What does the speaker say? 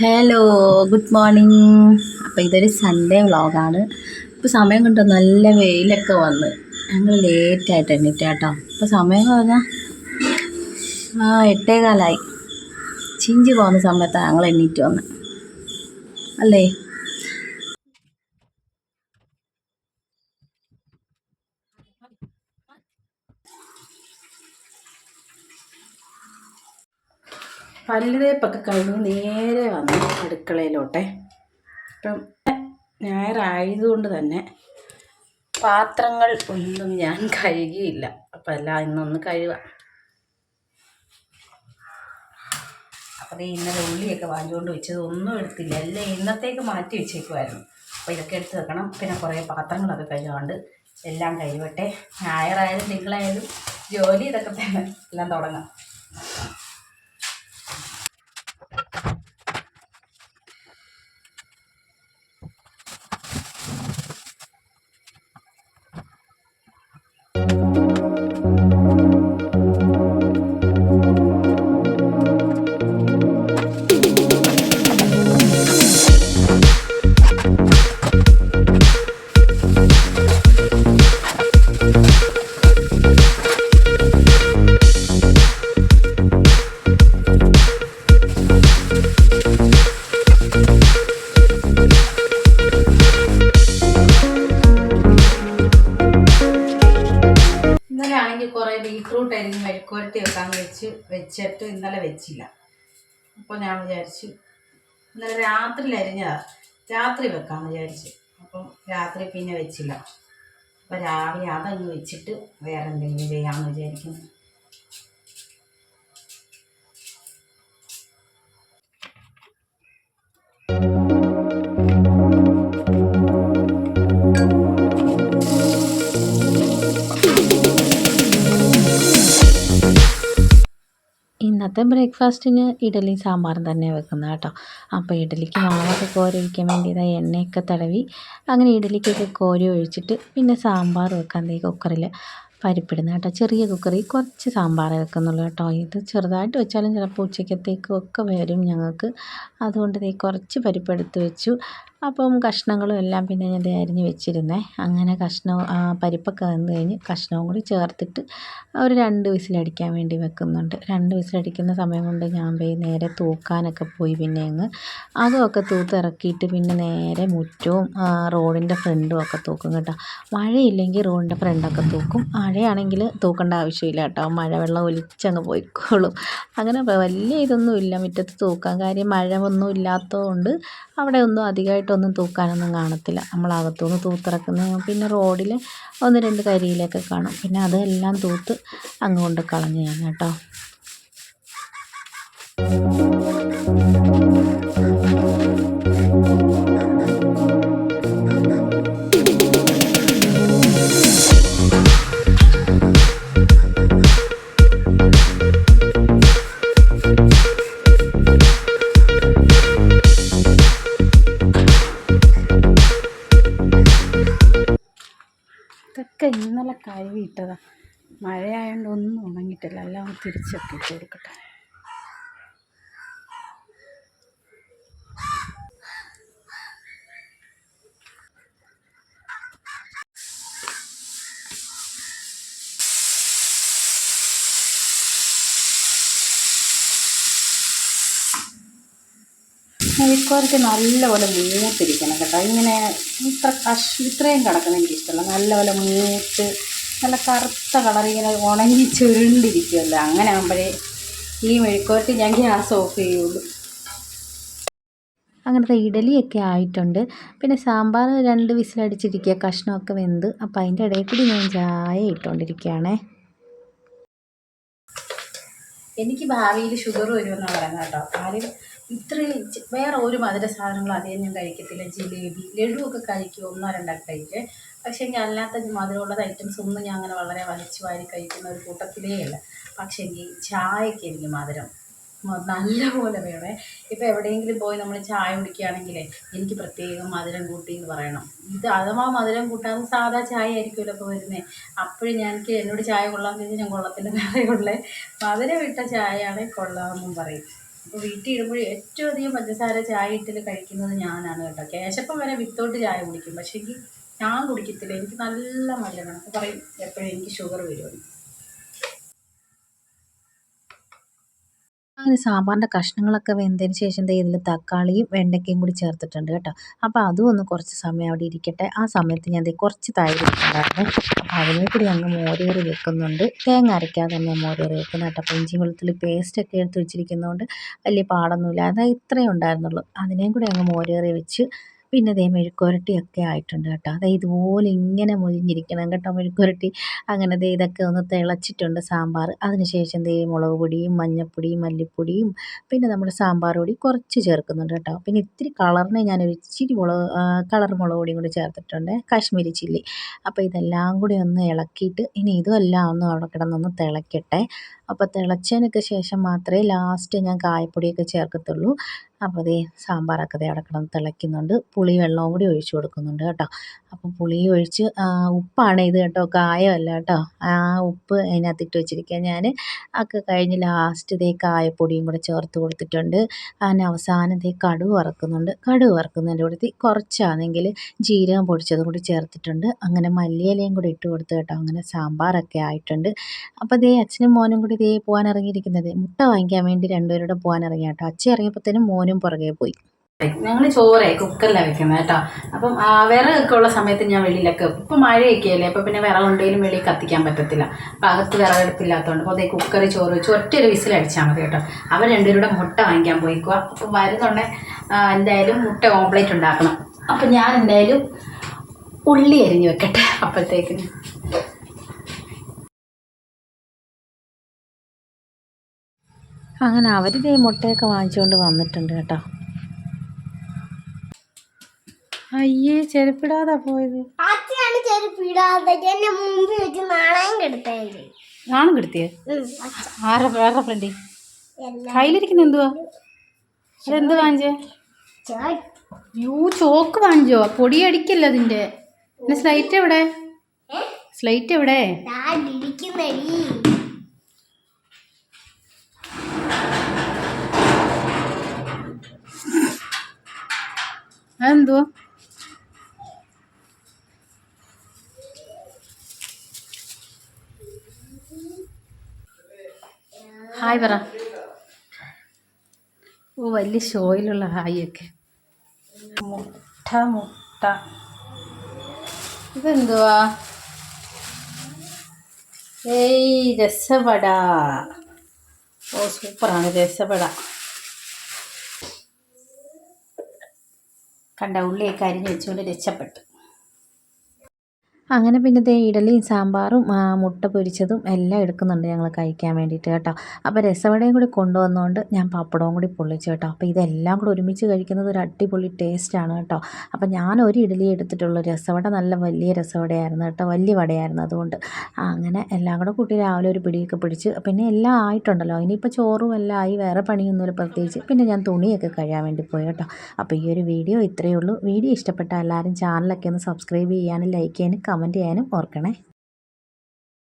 Hello good morning അപ്പോൾ ഇതൊരു Sunday വ്ളോഗാണ് ഇപ്പോൾ സമയം കണ്ടോ? നല്ല വെയിലൊക്കെ വന്ന്. ഞങ്ങൾ ലേറ്റായിട്ട് എണ്ണിട്ട് കേട്ടോ ഇപ്പോൾ സമയം പറഞ്ഞാൽ ആ എട്ടേകാലായി. ചിഞ്ചി പോകുന്ന സമയത്താണ് ഞങ്ങൾ എണ്ണീറ്റ് വന്നത് അല്ലേ? പല്ല് പക്ക കഴിഞ്ഞ് നേരെ വന്ന് അടുക്കളയിലോട്ടെ. ഇപ്പം ഞായറായതുകൊണ്ട് തന്നെ പാത്രങ്ങൾ ഒന്നും ഞാൻ കഴുകിയില്ല. അപ്പം എല്ലാം ഇന്നൊന്ന് കഴുകാം. അപ്പം ഇന്നലെ ഉള്ളിയൊക്കെ വാങ്ങിച്ചുകൊണ്ട് വെച്ചത് ഒന്നും എടുത്തില്ല. എല്ലാം ഇന്നത്തേക്ക് മാറ്റി വെച്ചേക്കുമായിരുന്നു അപ്പോൾ ഇതൊക്കെ എടുത്ത് വെക്കണം. പിന്നെ കുറേ പാത്രങ്ങളൊക്കെ കഴുകാണ്ട് എല്ലാം കഴിവട്ടെ ഞായറായാലും തിങ്കളായാലും ജോലി ഇതൊക്കെ തന്നെ. എല്ലാം തുടങ്ങാം. വെച്ചിട്ട് ഇന്നലെ വെച്ചില്ല. അപ്പോൾ ഞാൻ വിചാരിച്ചു ഇന്നലെ രാത്രി അരിഞ്ഞതാണ് രാത്രി വെക്കാമെന്ന് വിചാരിച്ചു. അപ്പം രാത്രി പിന്നെ വെച്ചില്ല. അപ്പോൾ രാവിലെ അതങ്ങ് വെച്ചിട്ട് വേറെ എന്തെങ്കിലും ചെയ്യാമെന്ന് വിചാരിക്കുന്നു. ഇന്നത്തെ ബ്രേക്ക്ഫാസ്റ്റിന് ഇഡലി സാമ്പാറും തന്നെ വെക്കുന്നത് കേട്ടോ. അപ്പോൾ ഇഡലിക്ക് മാവൊക്കെ കോരി ഒഴിക്കാൻ വേണ്ടി ഇതാ എണ്ണയൊക്കെ തടവി അങ്ങനെ ഇഡലിക്കൊക്കെ കോരി ഒഴിച്ചിട്ട് പിന്നെ സാമ്പാർ വെക്കാൻ ദേ കുക്കറിൽ. പരിപ്പിടുന്ന കേട്ടോ ചെറിയ കുക്കറിൽ കുറച്ച് സാമ്പാറേ വെക്കുന്നുള്ളൂ കേട്ടോ. ഇത് ചെറുതായിട്ട് വെച്ചാലും ചിലപ്പോൾ ഉച്ചക്കത്തേക്കും ഒക്കെ വരും ഞങ്ങൾക്ക്. അതുകൊണ്ട് ദേ കുറച്ച് പരിപ്പെടുത്ത് വെച്ചു. അപ്പം കഷ്ണങ്ങളും എല്ലാം പിന്നെ ഞാൻ അരിഞ്ഞ് വെച്ചിരുന്നേ. അങ്ങനെ കഷ്ണവും പരിപ്പൊക്കെ വന്ന് കഴിഞ്ഞ് കഷ്ണവും കൂടി ചേർത്തിട്ട് ഒരു രണ്ട് വിസിലടിക്കാൻ വേണ്ടി വെക്കുന്നുണ്ട്. രണ്ട് വിസിലടിക്കുന്ന സമയം കൊണ്ട് ഞാൻ പോയി നേരെ തൂക്കാനൊക്കെ പോയി പിന്നെ അങ്ങ് അതുമൊക്കെ തൂത്തിറക്കിയിട്ട് പിന്നെ നേരെ മുറ്റവും റോഡിന്റെ ഫ്രണ്ടും ഒക്കെ തൂക്കും കേട്ടോ. മഴയില്ലെങ്കിൽ റോഡിന്റെ ഫ്രണ്ടൊക്കെ തൂക്കും. മഴയാണെങ്കിൽ തൂക്കേണ്ട ആവശ്യമില്ല കേട്ടോ. മഴവെള്ളം ഒലിച്ചങ്ങ് പോയിക്കോളും. അങ്ങനെ വലിയ ഇതൊന്നുമില്ല. മുറ്റത്ത് തൂക്കാൻ കാര്യം മഴ ഒന്നും ഇല്ലാത്തതുകൊണ്ട് അവിടെ ഒന്നും അധികമായിട്ടൊന്നും തൂക്കാനൊന്നും കാണത്തില്ല. നമ്മൾ അകത്തുനിന്ന് തൂത്തിറക്കുന്ന പിന്നെ റോഡിൽ ഒന്ന് രണ്ട് കരിയിലൊക്കെ കാണും. പിന്നെ അതെല്ലാം തൂത്ത് അങ്ങ് കൊണ്ട് കളഞ്ഞു ഞാൻ കേട്ടോ. ഇന്നലെ ഇട്ടതാണ് മഴയായതുകൊണ്ട് ഒന്നും ഉണങ്ങിയിട്ടില്ല. എല്ലാം തിരിച്ചൊക്കെ ഇട്ട് കൊടുക്കട്ടെ. മെഴുക്കുവരട്ടി നല്ലപോലെ മൂത്തിരിക്കണം കേട്ടോ. ഇങ്ങനെ ഇത്ര കഷ് ഇത്രയും കിടക്കുന്ന എനിക്കിഷ്ടമല്ല നല്ലപോലെ മൂത്ത് നല്ല കറുത്ത കളർ ഇങ്ങനെ ഉണങ്ങി ചുരുണ്ടിരിക്കുമല്ലോ അങ്ങനെ ആകുമ്പോഴേ ഈ മെഴുക്കോരത്തിൽ ഞാൻ ഗ്യാസ് ഓഫ് ചെയ്യുള്ളൂ. അങ്ങനത്തെ ഇഡലിയൊക്കെ ആയിട്ടുണ്ട്. പിന്നെ സാമ്പാർ രണ്ട് വിസിലടിച്ചിരിക്കുക കഷ്ണമൊക്കെ വെന്ത്. അപ്പോൾ അതിന്റെ ഇടയിൽ കൂടി ഞാൻ ചായ ഇട്ടുകൊണ്ടിരിക്കുകയാണേ. എനിക്ക് ഭാവിയിൽ ഷുഗർ വരുമെന്നാണ് പറയുന്നത് കേട്ടോ. കാര്യം ഇത്രയും വേറെ ഒരു മധുര സാധനങ്ങൾ അധികം ഞാൻ കഴിക്കത്തില്ല. ജിലേബി ലഡു ഒക്കെ കഴിക്കും ഒന്നോ രണ്ടൊക്കെ കഴിക്കും. പക്ഷേ ഞാൻ അല്ലാത്ത മധുരമുള്ളത് ഐറ്റംസ് ഒന്നും ഞാൻ അങ്ങനെ വളരെ വലിച്ചു വാരി കഴിക്കുന്ന ഒരു കൂട്ടത്തിലേ അല്ല പക്ഷേ എങ്കിൽ ചായക്ക് എനിക്ക് മധുരം മ- നല്ലപോലെ വേണേ. ഇപ്പോൾ എവിടെയെങ്കിലും പോയി നമ്മൾ ചായ കുടിക്കുകയാണെങ്കിലേ എനിക്ക് പ്രത്യേകം മധുരം കൂട്ടി എന്ന് പറയണം. ഇത് അഥവാ മധുരം കൂട്ടാതെ സാധാ ചായ ആയിരിക്കുമല്ലോ ഇപ്പോൾ വരുന്നത് അപ്പോഴും ഞാൻ എനിക്ക് എന്നോട് ചായ കൊള്ളാമെന്ന് ചോദിച്ചാൽ ഞാൻ കൊള്ളത്തിന്റെ വേറെ മധുരം ഇട്ട ചായയാണെങ്കിൽ കൊള്ളാമെന്നും പറയും. അപ്പോൾ വീട്ടിൽ ഇടുമ്പോൾ ഏറ്റവും അധികം പഞ്ചസാര ചായ ഇട്ടിൽ കഴിക്കുന്നത് ഞാനാണ് കേട്ടോ. കേശപ്പം വരെ വിത്തോട്ട് ചായ കുടിക്കും. പക്ഷേ എങ്കിൽ ഞാൻ കുടിക്കത്തില്ല. എനിക്ക് നല്ല മല്ലണം അപ്പോൾ പറയും എപ്പോഴും എനിക്ക് ഷുഗർ വരുമെന്ന്. അങ്ങനെ സാമ്പാറിന്റെ കഷ്ണങ്ങളൊക്കെ വെന്തതിന് ശേഷം ദേ ഇതിൽ തക്കാളിയും വെണ്ടയ്ക്കയും കൂടി ചേർത്തിട്ടുണ്ട് കേട്ടോ. അപ്പോൾ അതും ഒന്ന് കുറച്ച് സമയം അവിടെ ഇരിക്കട്ടെ. ആ സമയത്ത് ഞാൻ ദേ കുറച്ച് തൈര് ഇട്ടിട്ടുണ്ടായിരുന്നു. അപ്പോൾ അതിനെ കൂടി അങ്ങ് മോരേറി വെക്കുന്നുണ്ട്. തേങ്ങ അരയ്ക്കാതെ തന്നെ മോരേറി വെക്കുന്നത് കേട്ടോ. അപ്പോൾ ഇഞ്ചി വെളുത്തുള്ളി പേസ്റ്റൊക്കെ എടുത്ത് വെച്ചിരിക്കുന്നതുകൊണ്ട് വലിയ പാടൊന്നുമില്ല. അതായത് ഇത്രയേ ഉണ്ടായിരുന്നുള്ളൂ. അതിനെയും കൂടി അങ്ങ് മോരേറി വെച്ച് പിന്നെ ദേ മെഴുക്കുരട്ടിയൊക്കെ ആയിട്ടുണ്ട് കേട്ടോ. അതെ ഇതുപോലെ ഇങ്ങനെ മൊരിഞ്ഞിരിക്കണം കേട്ടോ മെഴുക്കുരട്ടി അങ്ങനെ ദേ ഇതൊക്കെ ഒന്ന് തിളച്ചിട്ടുണ്ട് സാമ്പാർ. അതിനുശേഷം ദേ മുളക് പൊടിയും മഞ്ഞൾപ്പൊടിയും മല്ലിപ്പൊടിയും പിന്നെ നമ്മുടെ സാമ്പാർ പൊടി കുറച്ച് ചേർക്കുന്നുണ്ട് കേട്ടോ. പിന്നെ ഇത്തിരി കളറിനെ ഞാൻ ഒരു ഇച്ചിരി മുളക് കളർ മുളക് പൊടിയും കൂടി ചേർത്തിട്ടുണ്ട്. കാശ്മീരി ചില്ലി. അപ്പോൾ ഇതെല്ലാം കൂടി ഒന്ന് ഇളക്കിയിട്ട് ഇനി ഇതും എല്ലാം ഒന്ന് അവിടെ കിടന്നൊന്ന് തിളയ്ക്കട്ടെ അപ്പോൾ തിളച്ചതിനൊക്കെ ശേഷം മാത്രമേ ലാസ്റ്റ് ഞാൻ കായപ്പൊടിയൊക്കെ ചേർക്കത്തുള്ളൂ. അപ്പോൾ ദേ സാമ്പാറൊക്കെ ദേ അവിടെ കിടന്ന് തിളയ്ക്കുന്നുണ്ട്. പുളി വെള്ളവും കൂടി ഒഴിച്ച് കൊടുക്കുന്നുണ്ട് കേട്ടോ. അപ്പോൾ പുളി ഒഴിച്ച് ഉപ്പാണ് ഇത് കേട്ടോ കായമല്ല കേട്ടോ. ആ ഉപ്പ് അതിനകത്തിട്ട് വെച്ചിരിക്കുക ഞാൻ ഒക്കെ കഴിഞ്ഞ് ലാസ്റ്റ് ദേ കായപ്പൊടിയും കൂടെ ചേർത്ത് കൊടുത്തിട്ടുണ്ട്. അതിന് അവസാനം ദേ കടുക് വറക്കുന്നുണ്ട്. കടുക് വറക്കുന്നതിന്റെ കൂടെ കുറച്ചാണെങ്കിൽ ജീരകം പൊടിച്ചതും കൂടി ചേർത്തിട്ടുണ്ട്. അങ്ങനെ മല്ലിയിലയും കൂടി ഇട്ട് കൊടുത്ത് കേട്ടോ. അങ്ങനെ സാമ്പാറൊക്കെ ആയിട്ടുണ്ട്. അപ്പോൾ ദേ അച്ഛനും മോനും കൂടി ദേ പോകാൻ ഇറങ്ങിയിരിക്കുന്നത് മുട്ട വാങ്ങിക്കാൻ വേണ്ടി രണ്ടുപേരുടെ പോകാൻ ഇറങ്ങി കേട്ടോ അച്ഛൻ ഇറങ്ങിയപ്പോഴത്തേനും മോനും പുറകെ പോയി. ഞങ്ങൾ ചോറേ കുക്കറിലാണ് വെക്കുന്നത് കേട്ടോ അപ്പം വിറകൊക്കെ ഉള്ള സമയത്ത് ഞാൻ വെളിയിലൊക്കെ ഇപ്പം മഴയൊക്കെ അല്ലേ അപ്പം പിന്നെ വിറകുണ്ടെങ്കിലും വെളിയിൽ കത്തിക്കാൻ പറ്റത്തില്ല. അപ്പം അകത്ത് വിറകെടുപ്പില്ലാത്തതുകൊണ്ട് അപ്പോൾ അതേ കുക്കറിൽ ചോറ് വെച്ച് ഒറ്റൊരു വിസിൽ അടിച്ചാൽ മതി കേട്ടോ. അവർ രണ്ടുപേരുടെ മുട്ട വാങ്ങിക്കാൻ പോയിക്കുക അപ്പം വരുന്നുണ്ടെ എന്തായാലും മുട്ട ഓംപ്ലേറ്റ് ഉണ്ടാക്കണം. അപ്പം ഞാൻ എന്തായാലും ഉള്ളി അരിഞ്ഞ് വെക്കട്ടെ അപ്പോഴത്തേക്കിന്. അങ്ങനെ അവർ ദേ മുട്ടയൊക്കെ വാങ്ങിച്ചുകൊണ്ട് വന്നിട്ടുണ്ട് കേട്ടോ. അയ്യേ ചെരുപ്പിടാതാ പോയത്. നാണം കിടത്തിയേ? ആരുടെ വേറെ ഫ്രണ്ടി കയ്യിലിരിക്കുന്ന എന്തുവാ? അതെന്ത് വാങ്ങിച്ചേ? യൂ ചോക്ക് വാങ്ങിച്ചോ? പൊടി അടിക്കല്ല അതിന്റെ. പിന്നെ സ്ലൈറ്റ് എവിടെ? സ്ലൈറ്റ് എവിടെ? അതെന്തുവാ ഹായ് പറ. ഓ വലിയ ഷോയിലുള്ള ഹായൊക്കെ മുട്ട മുട്ട. ഇതെന്തുവാ? ഏയ് രസവട. ഓ സൂപ്പറാണ് രസവട. കണ്ട ഉള്ളിയൊക്കെ അരിഞ്ഞ് വെച്ചുകൊണ്ട് രക്ഷപ്പെട്ടു. അങ്ങനെ പിന്നെ ദേ ഇഡലിയും സാമ്പാറും മുട്ട പൊരിച്ചതും എല്ലാം എടുക്കുന്നുണ്ട് ഞങ്ങൾ കഴിക്കാൻ വേണ്ടിയിട്ട് കേട്ടോ. അപ്പോൾ രസവടയും കൂടി കൊണ്ടുവന്നുകൊണ്ട് ഞാൻ പപ്പടവും കൂടി പൊള്ളിച്ചു കേട്ടോ. അപ്പോൾ ഇതെല്ലാം കൂടി ഒരുമിച്ച് കഴിക്കുന്നത് ഒരു അടിപൊളി ടേസ്റ്റാണ് കേട്ടോ. അപ്പോൾ ഞാൻ ഒരു ഇഡലി എടുത്തിട്ടുള്ളൂ. രസവട നല്ല വലിയ രസവടയായിരുന്നു കേട്ടോ. വലിയ വടയായിരുന്നു അതുകൊണ്ട്. അങ്ങനെ എല്ലാം കൂടെ കൂട്ടി രാവിലെ ഒരു പിടിയൊക്കെ പിടിച്ച് പിന്നെ എല്ലാം ആയിട്ടുണ്ടല്ലോ. ഇനിയിപ്പോൾ ചോറും എല്ലാം ആയി. വേറെ പണിയൊന്നുമില്ല പ്രത്യേകിച്ച്. പിന്നെ ഞാൻ തുണിയൊക്കെ കഴിയാൻ വേണ്ടി പോയി കേട്ടോ. അപ്പോൾ ഈ ഒരു വീഡിയോ ഇത്രയേ ഉള്ളൂ. വീഡിയോ ഇഷ്ടപ്പെട്ട എല്ലാവരും ചാനലൊക്കെ ഒന്ന് സബ്സ്ക്രൈബ് ചെയ്യാനും ലൈക്ക് ചെയ്യാനും കമന്റ് ചെയ്യാനും ഓർക്കണേ.